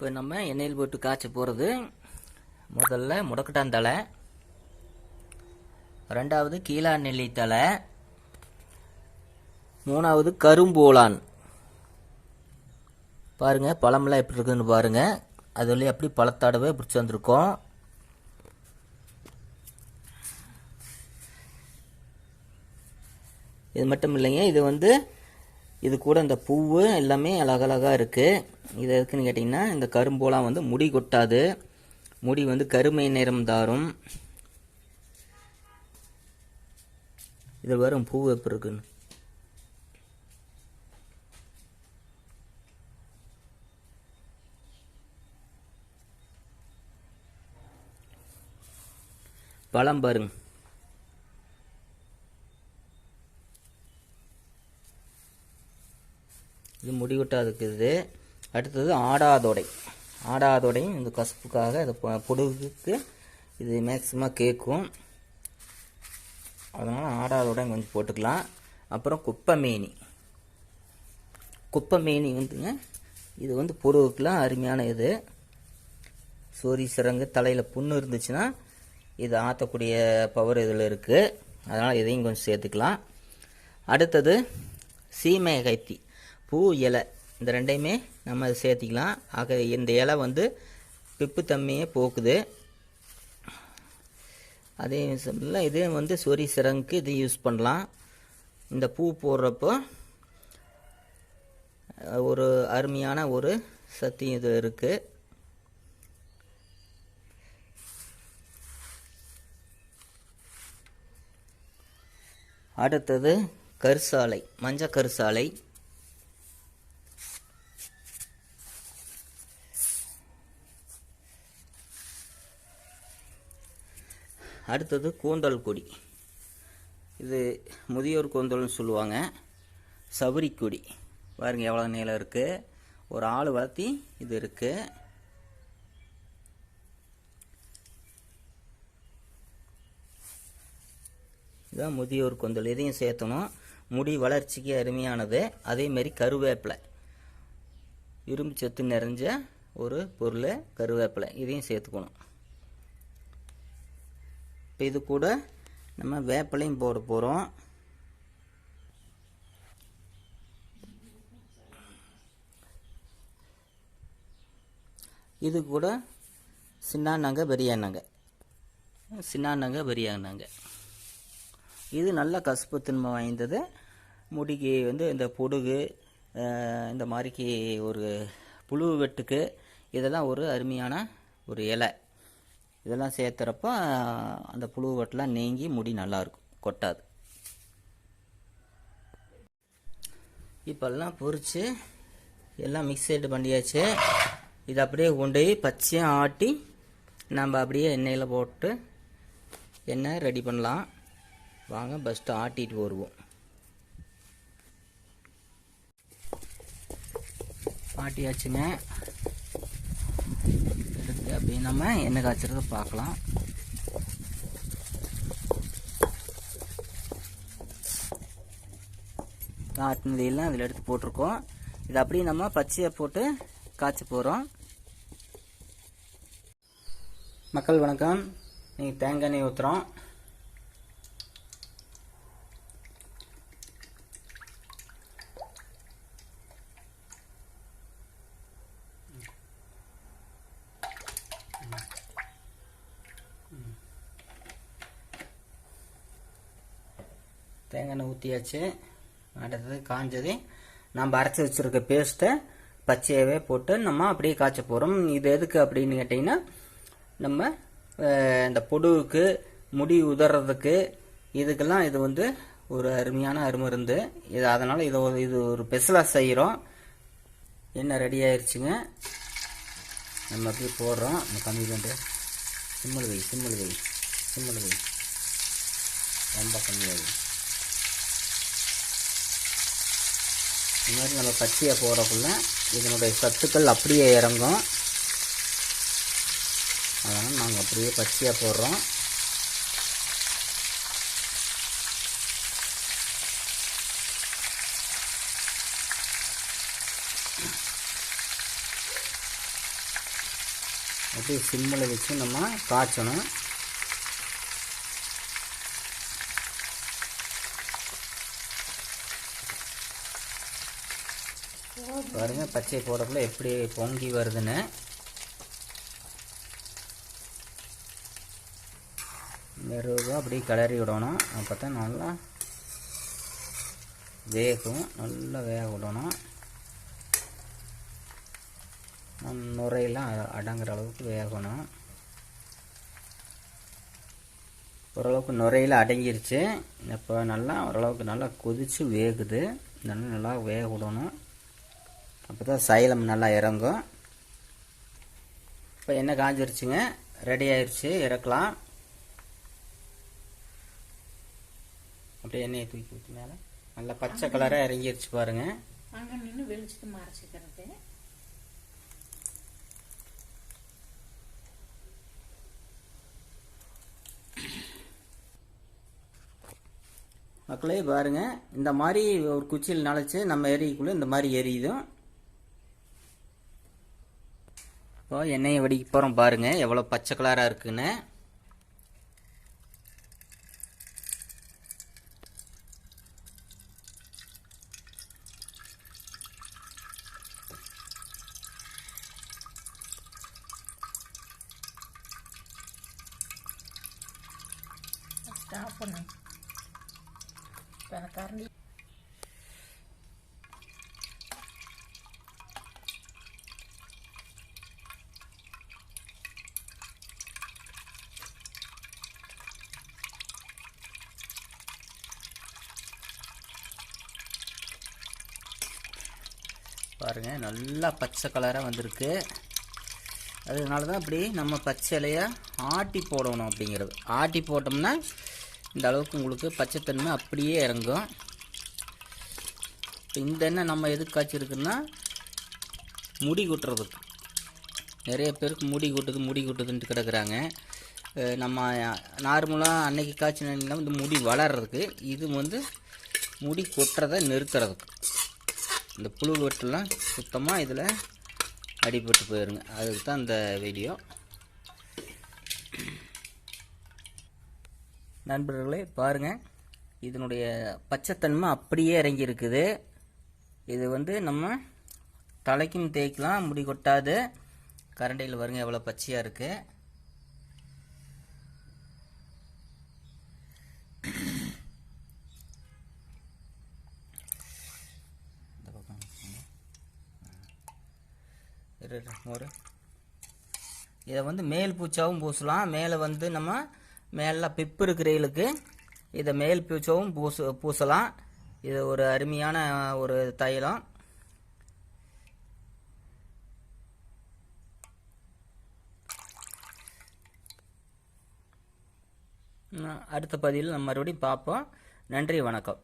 இப்போ நம்ம எண்ணெயில் போட்டு காய்ச்ச போகிறது முதல்ல முடக்கட்டாந்தலை ரெண்டாவது கீழா நெல்லித்தலை மூணாவது கரும்போலான் பாருங்கள் பழமெல்லாம் எப்படி இருக்குதுன்னு பாருங்கள் அதுலேயே அப்படி பழத்தாடவே பிடிச்சி வந்திருக்கோம். இது மட்டும் இல்லைங்க இது வந்து இது கூட இந்த பூவு எல்லாமே அழகழகாக இருக்குது இது எதுக்குன்னு கேட்டிங்கன்னா இந்த கரும்போலாம் வந்து முடி கொட்டாது. முடி வந்து கருமை நிறம் தாரும். இது வரும் பூ எப்படி இருக்குன்னு. பழம் பாருங்க. இது இருக்குது அடுத்தது ஆடாதொடை. ஆடாதொடையும் இந்த கசப்புக்காக இது பொடுகுக்கு இது மேக்ஸிமம் கேட்கும் அதனால் ஆடாதொடை கொஞ்சம் போட்டுக்கலாம். அப்புறம் குப்பமேனி. குப்பமேனி வந்துங்க இது வந்து பொருவுக்கெலாம் அருமையான இது. சூரிய சிறங்கு தலையில் புண்ணு இருந்துச்சுன்னா இது ஆற்றக்கூடிய பவர் இதில் இருக்குது அதனால் இதையும் கொஞ்சம் சேர்த்துக்கலாம். அடுத்தது சீமை கைத்தி பூ இலை. இந்த ரெண்டையுமே நம்ம சேர்த்திக்கலாம். ஆக இந்த இலை வந்து பிப்புத்தன்மையை போக்குது. அதே சமயத்தில் இது வந்து சொறி சிறங்குக்கு இது யூஸ் பண்ணலாம். இந்த பூ போடுறப்போ ஒரு அருமையான ஒரு சக்தி இது இருக்குது அடுத்தது கருசாலை மஞ்சள் கருசாலை அடுத்தது கூந்தல் கொடி. இது முதியோர் கூந்தல்னு சொல்லுவாங்க. சபரி கொடி. பாருங்க எவ்வளோ நீளம் இருக்குது ஒரு ஆள் வளர்த்தி இது இருக்குது இதுதான் முதியோர் கொந்தல். இதையும் சேர்த்தணும். முடி வளர்ச்சிக்கு அருமையானது. அதேமாரி கருவேப்பிலை. இரும்பு சத்து நிறைஞ்ச ஒரு பொருள் கருவேப்பிலை. இதையும் சேர்த்துக்கணும். இப்போ இது கூட நம்ம வேப்பிலையும் போட போகிறோம் இது கூட சின்னானங்க பெரியானங்க சின்னானங்க பெரியானங்க இது நல்ல கசப்புத்தன்மை வாய்ந்தது. முடிக்கு வந்து இந்த பொடுகு இந்த மாதிரிக்கு ஒரு புழு வெட்டுக்கு இதெல்லாம் ஒரு அருமையான ஒரு இலை. இதெல்லாம் சேர்த்துறப்ப அந்த புழு வட்டெலாம் நீங்கி முடி நல்லாயிருக்கும் கொட்டாது. இப்போல்லாம் பொரித்து எல்லாம் மிக்சடு பண்ணியாச்சு. இது அப்படியே கொண்டு போய் பச்சையாக ஆட்டி நம்ம அப்படியே எண்ணெயில் போட்டு எண்ணெய் ரெடி பண்ணலாம். வாங்க ஃபஸ்ட்டு ஆட்டிட்டு வருவோம். ஆட்டியாச்சுங்க. அப்படின்னு நம்ம எண்ணெய் காய்ச்சறத பார்க்கலாம். ஆட்டினதையெல்லாம் அதில் எடுத்து போட்டிருக்கோம். இது அப்படியே நம்ம பச்சையை போட்டு காய்ச்ச போகிறோம் மக்கள் வணக்கம். நீங்கள் தேங்காய் எண்ணெய் ஊற்றுறோம் தேங்காய் எண்ணெய் ஊற்றியாச்சு அடுத்தது காஞ்சது. நம்ம அரைச்சி வச்சுருக்க பேஸ்ட்டை பச்சையாகவே போட்டு நம்ம அப்படியே காய்ச்ச போகிறோம் இது எதுக்கு அப்படின்னு கேட்டிங்கன்னா நம்ம இந்த பொடுவுக்கு முடி உதறதுக்கு இதுக்கெல்லாம் இது வந்து ஒரு அருமையான அருமருந்து. இது அதனால் இதை ஒரு இது ஒரு ஸ்பெஷலாக செய்கிறோம் என்ன ரெடி ஆயிடுச்சுங்க நம்ம அப்படியே போடுறோம். நம்ம கம்மி பண்ணுற சிம்மல் வை சிம்மல் வை சிம்மல் வை. ரொம்ப கம்மியாகும் இந்த மாதிரி நம்ம பச்சையை போடக்குள்ள இதனுடைய சத்துக்கள் அப்படியே இறங்கும். அதனால் நாங்கள் அப்படியே பச்சையாக போடுறோம். அப்படியே சிம்மில் வச்சு நம்ம காய்ச்சணும். பாருங்க பச்சை போடக்குள்ள எப்படி பொங்கி வருதுன்னு. மெருவாக அப்படியே கிளறி விடணும். அப்போ தான் நல்லா வேகும் நல்லா வேக விடணும். நுரையெல்லாம் அ- அடங்குற அளவுக்கு வேகணும். ஓரளவுக்கு நுரையில் அடங்கிருச்சு. இப்போ நல்லா ஓரளவுக்கு நல்லா கொதித்து வேகுது. நல்லா நல்லா வேக விடணும். அப்போ தான் சைலம் நல்லா இறங்கும். இப்போ எண்ணெய் காஞ்சிருச்சுங்க. ரெடி ஆயிடுச்சு இறக்கலாம். அப்படியே எண்ணெயை தூக்கி ஊற்றி மேலே. நல்லா பச்சை கலராக இறங்கிருச்சு பாருங்க. அங்கே நின்று வெளிச்சத்தை மறைச்சிக்கிறது. மக்களே பாருங்க. இந்த மாதிரி ஒரு குச்சியில் நனைச்சு நம்ம எரிக்குள்ள இந்த மாதிரி எரியுதும் இப்போ எண்ணெயை வடிக்க போகிறோம் பாருங்கள் எவ்வளோ பச்சை கலராக இருக்குன்னு. ஸ்டாப் பண்ணு. கரண்டி பாருங்கள் நல்லா பச்சை கலராக வந்திருக்கு. அதனால தான் இப்படி நம்ம பச்சை இலையை ஆட்டி போடணும் அப்படிங்கிறது. ஆட்டி போட்டோம்னா இந்த அளவுக்கு உங்களுக்கு பச்சைத்தன்மை அப்படியே இறங்கும். இந்த எண்ணெய் நம்ம எதுக்கு காய்ச்சிருக்குன்னா முடி கொட்டுறதுக்கு. நிறைய பேருக்கு முடி கொட்டுது முடி கொட்டுதுன்ட்டு கிடக்குறாங்க. நம்ம நார்மலாக அன்னைக்கு காய்ச்சினா இந்த வந்து முடி வளர்றதுக்கு இது வந்து முடி கொட்டுறதை நிறுத்துறதுக்கு. இந்த புழு வெட்டெல்லாம் சுத்தமாக இதில் அடிபட்டு போயிருங்க. அதுக்கு தான் இந்த வீடியோ. நண்பர்களே பாருங்கள் இதனுடைய பச்சைத்தன்மை அப்படியே இறங்கி இருக்குது இது வந்து நம்ம தலைக்கும் தேய்க்கலாம் முடி கொட்டாது. கரண்டையில் வருங்க எவ்வளோ பச்சையாக இருக்குது ஒரு இதை வந்து மேல் பூச்சாவும் பூசலாம். மேலே வந்து நம்ம மேலே பிப்பு இருக்கிறவங்களுக்கு இதை மேல் பூச்சாவும் பூச பூசலாம். இது ஒரு அருமையான ஒரு தைலம். அடுத்த பதிவில் நம்ம மறுபடியும் பார்ப்போம். நன்றி வணக்கம்.